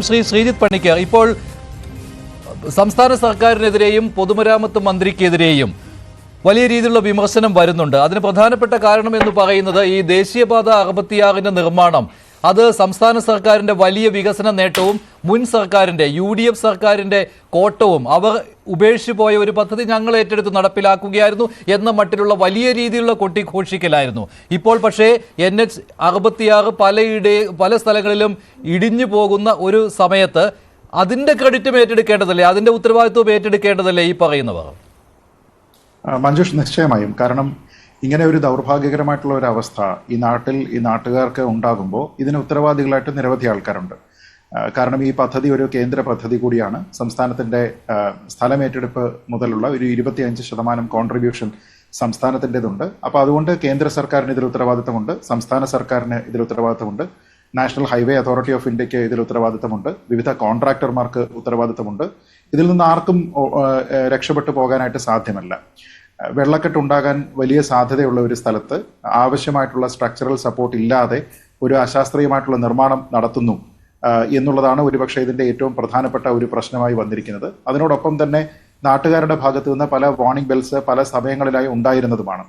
ശ്രീ ശ്രീജിത്ത് പണിക്കർ. ഇപ്പോൾ സംസ്ഥാന സർക്കാരിനെതിരെയും പൊതുമരാമത്ത് മന്ത്രിക്കെതിരെയും വലിയ രീതിയിലുള്ള വിമർശനം വരുന്നുണ്ട്. അതിന് പ്രധാനപ്പെട്ട കാരണം എന്ന് പറയുന്നത് ഈ ദേശീയപാത അറുപത്തിയാറിന്റെ നിർമ്മാണം. അത് സംസ്ഥാന സർക്കാരിന്റെ വലിയ വികസന നേട്ടവും മുൻ സർക്കാരിന്റെ യു ഡി എഫ് സർക്കാരിന്റെ കോട്ടവും അവർ ഉപേക്ഷിച്ചു പോയ ഒരു പദ്ധതി ഞങ്ങൾ ഏറ്റെടുത്ത് നടപ്പിലാക്കുകയായിരുന്നു എന്ന മട്ടിലുള്ള വലിയ രീതിയിലുള്ള കൊട്ടിഘോഷിക്കലായിരുന്നു. ഇപ്പോൾ പക്ഷേ എൻ എച്ച് അറുപത്തിയാറ് പലയിടെ പല സ്ഥലങ്ങളിലും ഇടിഞ്ഞു പോകുന്ന ഒരു സമയത്ത് അതിന്റെ ക്രെഡിറ്റും ഏറ്റെടുക്കേണ്ടതല്ലേ? അതിന്റെ ഉത്തരവാദിത്വം ഏറ്റെടുക്കേണ്ടതല്ലേ ഈ പറയുന്നവർ? മഞ്ജുഷ് നിശ്ചയമായും. കാരണം ഇങ്ങനെ ഒരു ദൗർഭാഗ്യകരമായിട്ടുള്ള ഒരു അവസ്ഥ ഈ നാട്ടിൽ ഈ നാട്ടുകാർക്ക് ഉണ്ടാകുമ്പോൾ ഇതിന് ഉത്തരവാദികളായിട്ട് നിരവധി ആൾക്കാരുണ്ട്. കാരണം ഈ പദ്ധതി ഒരു കേന്ദ്ര പദ്ധതി കൂടിയാണ്. സംസ്ഥാനത്തിന്റെ സ്ഥലമേറ്റെടുപ്പ് മുതലുള്ള ഒരു ഇരുപത്തിയഞ്ച് ശതമാനം കോൺട്രിബ്യൂഷൻ സംസ്ഥാനത്തിന്റെതുണ്ട്. അപ്പോൾ അതുകൊണ്ട് കേന്ദ്ര സർക്കാരിന് ഇതിൽ ഉത്തരവാദിത്തമുണ്ട്. സംസ്ഥാന സർക്കാരിന് ഇതിൽ ഉത്തരവാദിത്തമുണ്ട്. നാഷണൽ ഹൈവേ അതോറിറ്റി ഓഫ് ഇന്ത്യയ്ക്ക് ഇതിൽ ഉത്തരവാദിത്തമുണ്ട്. വിവിധ കോൺട്രാക്ടർമാർക്ക് ഉത്തരവാദിത്തമുണ്ട്. ഇതിൽ നിന്ന് ആർക്കും രക്ഷപ്പെട്ടു പോകാനായിട്ട് സാധ്യമല്ല. വെള്ളക്കെട്ട് ഉണ്ടാകാൻ വലിയ സാധ്യതയുള്ള ഒരു സ്ഥലത്ത് ആവശ്യമായിട്ടുള്ള സ്ട്രക്ചറൽ സപ്പോർട്ട് ഇല്ലാതെ ഒരു അശാസ്ത്രീയമായിട്ടുള്ള നിർമ്മാണം നടത്തുന്നു. എന്നുള്ളതാണ് ഒരുപക്ഷെ ഇതിന്റെ ഏറ്റവും പ്രധാനപ്പെട്ട ഒരു പ്രശ്നമായി വന്നിരിക്കുന്നത്. അതിനോടൊപ്പം തന്നെ നാട്ടുകാരുടെ ഭാഗത്തു നിന്ന് പല വാർണിംഗ് ബെൽസ് പല സമയങ്ങളിലായി ഉണ്ടായിരുന്നതുമാണ്.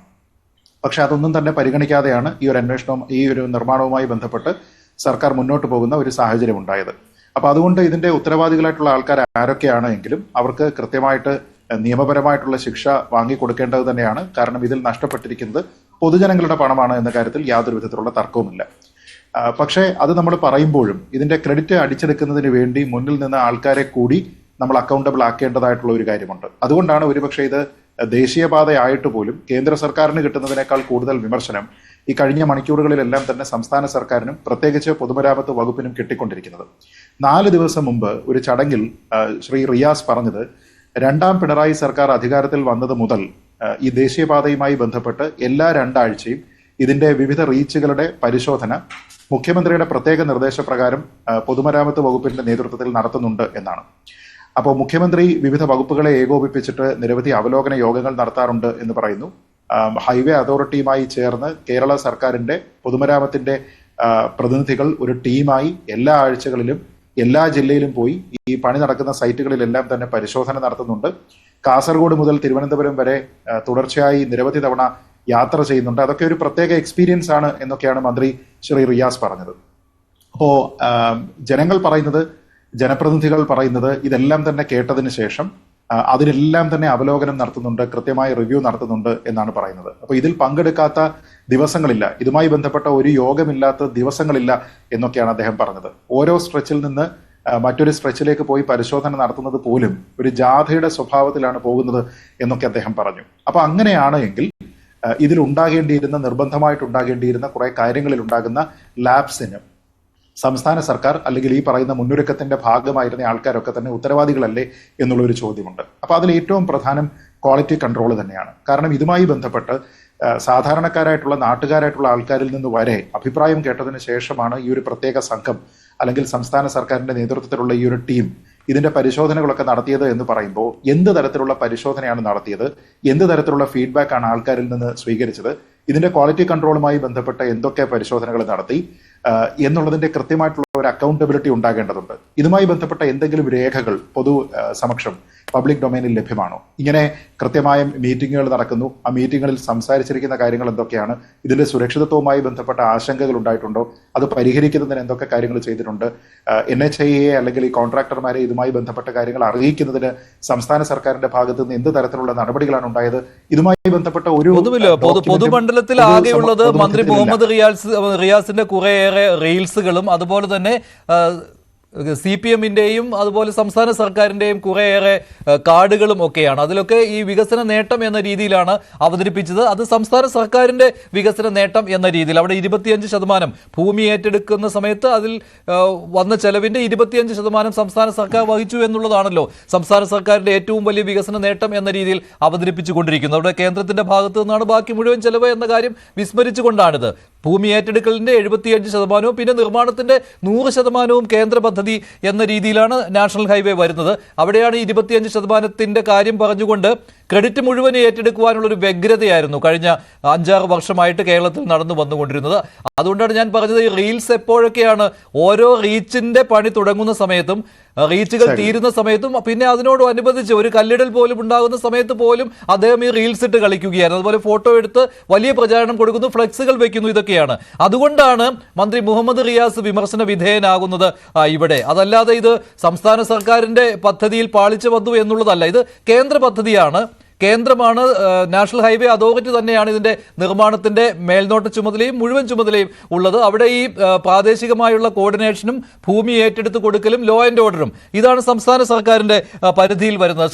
പക്ഷെ അതൊന്നും തന്നെ പരിഗണിക്കാതെയാണ് ഈ ഒരു അന്വേഷണവും ഈ ഒരു നിർമ്മാണവുമായി ബന്ധപ്പെട്ട് സർക്കാർ മുന്നോട്ട് പോകുന്ന ഒരു സാഹചര്യം ഉണ്ടായത്. അപ്പൊ അതുകൊണ്ട് ഇതിന്റെ ഉത്തരവാദികളായിട്ടുള്ള ആൾക്കാർ ആരൊക്കെയാണ് എങ്കിലും അവർക്ക് കൃത്യമായിട്ട് നിയമപരമായിട്ടുള്ള ശിക്ഷ വാങ്ങിക്കൊടുക്കേണ്ടത് തന്നെയാണ്. കാരണം ഇതിൽ നഷ്ടപ്പെട്ടിരിക്കുന്നത് പൊതുജനങ്ങളുടെ പണമാണ് എന്ന കാര്യത്തിൽ യാതൊരു വിധത്തിലുള്ള തർക്കവുമില്ല. പക്ഷേ അത് നമ്മൾ പറയുമ്പോഴും ഇതിന്റെ ക്രെഡിറ്റ് അടിച്ചെടുക്കുന്നതിന് വേണ്ടി മുന്നിൽ നിന്ന് ആൾക്കാരെ കൂടി നമ്മൾ അക്കൗണ്ടബിൾ ആക്കേണ്ടതായിട്ടുള്ള ഒരു കാര്യമുണ്ട്. അതുകൊണ്ടാണ് ഒരുപക്ഷെ ഇത് ദേശീയപാതയായിട്ട് പോലും കേന്ദ്ര സർക്കാരിന് കിട്ടുന്നതിനേക്കാൾ കൂടുതൽ വിമർശനം ഈ കഴിഞ്ഞ മണിക്കൂറുകളിലെല്ലാം തന്നെ സംസ്ഥാന സർക്കാരിനും പ്രത്യേകിച്ച് പൊതുമരാമത്ത് വകുപ്പിനും കിട്ടിക്കൊണ്ടിരിക്കുന്നത്. നാല് ദിവസം മുമ്പ് ഒരു ചടങ്ങിൽ ശ്രീ റിയാസ് പറഞ്ഞത് രണ്ടാം പിണറായി സർക്കാർ അധികാരത്തിൽ വന്നത് മുതൽ ഈ ദേശീയപാതയുമായി ബന്ധപ്പെട്ട് എല്ലാ രണ്ടാഴ്ചയും ഇതിന്റെ വിവിധ റീച്ചുകളുടെ പരിശോധന മുഖ്യമന്ത്രിയുടെ പ്രത്യേക നിർദ്ദേശപ്രകാരം പൊതുമരാമത്ത് വകുപ്പിന്റെ നേതൃത്വത്തിൽ നടത്തുന്നുണ്ട് എന്നാണ്. അപ്പോൾ മുഖ്യമന്ത്രി വിവിധ വകുപ്പുകളെ ഏകോപിപ്പിച്ചിട്ട് നിരവധി അവലോകന യോഗങ്ങൾ നടത്താറുണ്ട് എന്ന് പറയുന്നു. ഹൈവേ അതോറിറ്റിയുമായി ചേർന്ന് കേരള സർക്കാരിന്റെ പൊതുമരാമത്തിന്റെ പ്രതിനിധികൾ ഒരു ടീമായി എല്ലാ ആഴ്ചകളിലും എല്ലാ ജില്ലയിലും പോയി ഈ പണി നടക്കുന്ന സൈറ്റുകളിലെല്ലാം തന്നെ പരിശോധന നടത്തുന്നുണ്ട്. കാസർഗോഡ് മുതൽ തിരുവനന്തപുരം വരെ തുടർച്ചയായി നിരവധി തവണ യാത്ര ചെയ്യുന്നുണ്ട്. അതൊക്കെ ഒരു പ്രത്യേക എക്സ്പീരിയൻസ് ആണ് എന്നൊക്കെയാണ് മന്ത്രി ശ്രീ റിയാസ് പറഞ്ഞത്. അപ്പോ ജനങ്ങൾ പറയുന്നത് ജനപ്രതിനിധികൾ പറയുന്നത് ഇതെല്ലാം തന്നെ കേട്ടതിന് ശേഷം അതിനെല്ലാം തന്നെ അവലോകനം നടത്തുന്നുണ്ട് കൃത്യമായ റിവ്യൂ നടത്തുന്നുണ്ട് എന്നാണ് പറയുന്നത്. അപ്പൊ ഇതിൽ പങ്കെടുക്കാത്ത ദിവസങ്ങളില്ല. ഇതുമായി ബന്ധപ്പെട്ട ഒരു യോഗമില്ലാത്ത ദിവസങ്ങളില്ല എന്നൊക്കെയാണ് അദ്ദേഹം പറഞ്ഞത്. ഓരോ സ്ട്രെച്ചിൽ നിന്ന് മറ്റൊരു സ്ട്രെച്ചിലേക്ക് പോയി പരിശോധന നടത്തുന്നത് പോലും ഒരു ജാഥയുടെ സ്വഭാവത്തിലാണ് പോകുന്നത് എന്നൊക്കെ അദ്ദേഹം പറഞ്ഞു. അപ്പൊ അങ്ങനെയാണ് എങ്കിൽ ഇതിൽ ഉണ്ടാകേണ്ടിയിരുന്ന നിർബന്ധമായിട്ട് ഉണ്ടാകേണ്ടിയിരുന്ന കുറെ കാര്യങ്ങളിൽ ഉണ്ടാകുന്ന ലാബ്സിന് സംസ്ഥാന സർക്കാർ അല്ലെങ്കിൽ ഈ പറയുന്ന മുന്നൊരുക്കത്തിന്റെ ഭാഗമായിരുന്ന ആൾക്കാരൊക്കെ തന്നെ ഉത്തരവാദികളല്ലേ എന്നുള്ള ഒരു ചോദ്യമുണ്ട്. അപ്പൊ അതിൽ ഏറ്റവും പ്രധാനം ക്വാളിറ്റി കൺട്രോൾ തന്നെയാണ്. കാരണം ഇതുമായി ബന്ധപ്പെട്ട് സാധാരണക്കാരായിട്ടുള്ള നാട്ടുകാരായിട്ടുള്ള ആൾക്കാരിൽ നിന്ന് വരെ അഭിപ്രായം കേട്ടതിന് ശേഷമാണ് ഈ ഒരു പ്രത്യേക സംഘം അല്ലെങ്കിൽ സംസ്ഥാന സർക്കാരിന്റെ നേതൃത്വത്തിലുള്ള ഈ ഒരു ടീം ഇതിന്റെ പരിശോധനകളൊക്കെ നടത്തിയത് എന്ന് പറയുമ്പോൾ എന്ത് തരത്തിലുള്ള പരിശോധനയാണ് നടത്തിയത് എന്ത് തരത്തിലുള്ള ഫീഡ്ബാക്കാണ് ആൾക്കാരിൽ നിന്ന് സ്വീകരിച്ചത് ഇതിന്റെ ക്വാളിറ്റി കൺട്രോളുമായി ബന്ധപ്പെട്ട എന്തൊക്കെ പരിശോധനകൾ നടത്തി എന്നുള്ളതിന്റെ കൃത്യമായിട്ടുള്ള ഒരു അക്കൗണ്ടബിലിറ്റി ഉണ്ടാകേണ്ടതുണ്ട്. ഇതുമായി ബന്ധപ്പെട്ട എന്തെങ്കിലും രേഖകൾ പൊതു സമക്ഷം പബ്ലിക് ഡൊമൈനിൽ ലഭ്യമാണോ? ഇങ്ങനെ കൃത്യമായ മീറ്റിങ്ങുകൾ നടക്കുന്നു. ആ മീറ്റിങ്ങുകളിൽ സംസാരിച്ചിരിക്കുന്ന കാര്യങ്ങൾ എന്തൊക്കെയാണ്? ഇതിന്റെ സുരക്ഷിതത്വവുമായി ബന്ധപ്പെട്ട ആശങ്കകൾ ഉണ്ടായിട്ടുണ്ടോ? അത് പരിഹരിക്കുന്നതിന് എന്തൊക്കെ കാര്യങ്ങൾ ചെയ്തിട്ടുണ്ട്? എൻ എച്ച് ഐ എ അല്ലെങ്കിൽ ഈ കോൺട്രാക്ടർമാരെ ഇതുമായി ബന്ധപ്പെട്ട കാര്യങ്ങൾ അറിയിക്കുന്നതിന് സംസ്ഥാന സർക്കാരിന്റെ ഭാഗത്ത് നിന്ന് എന്ത് തരത്തിലുള്ള നടപടികളാണ് ഉണ്ടായത്? ഇതുമായി ബന്ധപ്പെട്ട ഒരു പൊതുമണ്ഡലത്തിൽ ആകെയുള്ളത് മന്ത്രി മുഹമ്മദ് റിയാസ് റിയാസിന്റെ കുറേയേറെ റീൽസുകളും അതുപോലെ തന്നെ സി പി എമ്മിന്റെയും അതുപോലെ സംസ്ഥാന സർക്കാരിന്റെയും കുറേയേറെ കാർഡുകളും ഒക്കെയാണ്. അതിലൊക്കെ ഈ വികസന നേട്ടം എന്ന രീതിയിലാണ് അവതരിപ്പിച്ചത്. അത് സംസ്ഥാന സർക്കാരിന്റെ വികസന നേട്ടം എന്ന രീതിയിൽ. അവിടെ ഇരുപത്തിയഞ്ച് ശതമാനം ഭൂമി ഏറ്റെടുക്കുന്ന സമയത്ത് അതിൽ വന്ന ചെലവിന്റെ ഇരുപത്തിയഞ്ച് ശതമാനം സംസ്ഥാന സർക്കാർ വഹിച്ചു എന്നുള്ളതാണല്ലോ സംസ്ഥാന സർക്കാരിന്റെ ഏറ്റവും വലിയ വികസന നേട്ടം എന്ന രീതിയിൽ അവതരിപ്പിച്ചുകൊണ്ടിരിക്കുന്നത്. അവിടെ കേന്ദ്രത്തിന്റെ ഭാഗത്തു നിന്നാണ് ബാക്കി മുഴുവൻ ചെലവ് എന്ന കാര്യം വിസ്മരിച്ചുകൊണ്ടാണിത്. ഭൂമി ഏറ്റെടുക്കലിന്റെ എഴുപത്തിയഞ്ച് ശതമാനവും പിന്നെ നിർമ്മാണത്തിന്റെ നൂറ് ശതമാനവും കേന്ദ്ര പദ്ധതി പദ്ധതി എന്ന രീതിയിലാണ് നാഷണൽ ഹൈവേ വരുന്നത്. അവിടെയാണ് ഇരുപത്തിയഞ്ച് ശതമാനത്തിന്റെ കാര്യം പറഞ്ഞുകൊണ്ട് ക്രെഡിറ്റ് മുഴുവൻ ഏറ്റെടുക്കുവാനുള്ള ഒരു വ്യഗ്രതയായിരുന്നു കഴിഞ്ഞ അഞ്ചാറ് വർഷമായിട്ട് കേരളത്തിൽ നടന്നു വന്നുകൊണ്ടിരുന്നത്. അതുകൊണ്ടാണ് ഞാൻ പറഞ്ഞത് ഈ റീൽസ് എപ്പോഴൊക്കെയാണ് ഓരോ റീച്ചിന്റെ പണി തുടങ്ങുന്ന സമയത്തും റീച്ചുകൾ തീരുന്ന സമയത്തും പിന്നെ അതിനോടനുബന്ധിച്ച് ഒരു കല്ലിടൽ പോലും ഉണ്ടാകുന്ന സമയത്ത് പോലും അദ്ദേഹം ഈ റീൽസ് ഇട്ട് കളിക്കുകയായിരുന്നു. അതുപോലെ ഫോട്ടോ എടുത്ത് വലിയ പ്രചാരണം കൊടുക്കുന്നു ഫ്ലെക്സുകൾ വെക്കുന്നു ഇതൊക്കെയാണ്. അതുകൊണ്ടാണ് മന്ത്രി മുഹമ്മദ് റിയാസ് വിമർശന വിധേയനാകുന്നത് ആ, ഇവിടെ അതല്ലാതെ ഇത് സംസ്ഥാന സർക്കാരിന്റെ പദ്ധതിയിൽ പാളിച്ചു വന്നു എന്നുള്ളതല്ല. ഇത് കേന്ദ്ര പദ്ധതിയാണ്. കേന്ദ്രമാണ് നാഷണൽ ഹൈവേ അതോറിറ്റി തന്നെയാണ് ഇതിന്റെ നിർമ്മാണത്തിന്റെ മേൽനോട്ട ചുമതലയും മുഴുവൻ ചുമതലയും ഉള്ളത്. അവിടെ ഈ പ്രാദേശികമായുള്ള കോർഡിനേഷനും ഭൂമി ഏറ്റെടുത്ത് കൊടുക്കലും ലോ ആൻഡ് ഓർഡറും ഇതാണ് സംസ്ഥാന സർക്കാരിന്റെ പരിധിയിൽ വരുന്നത്.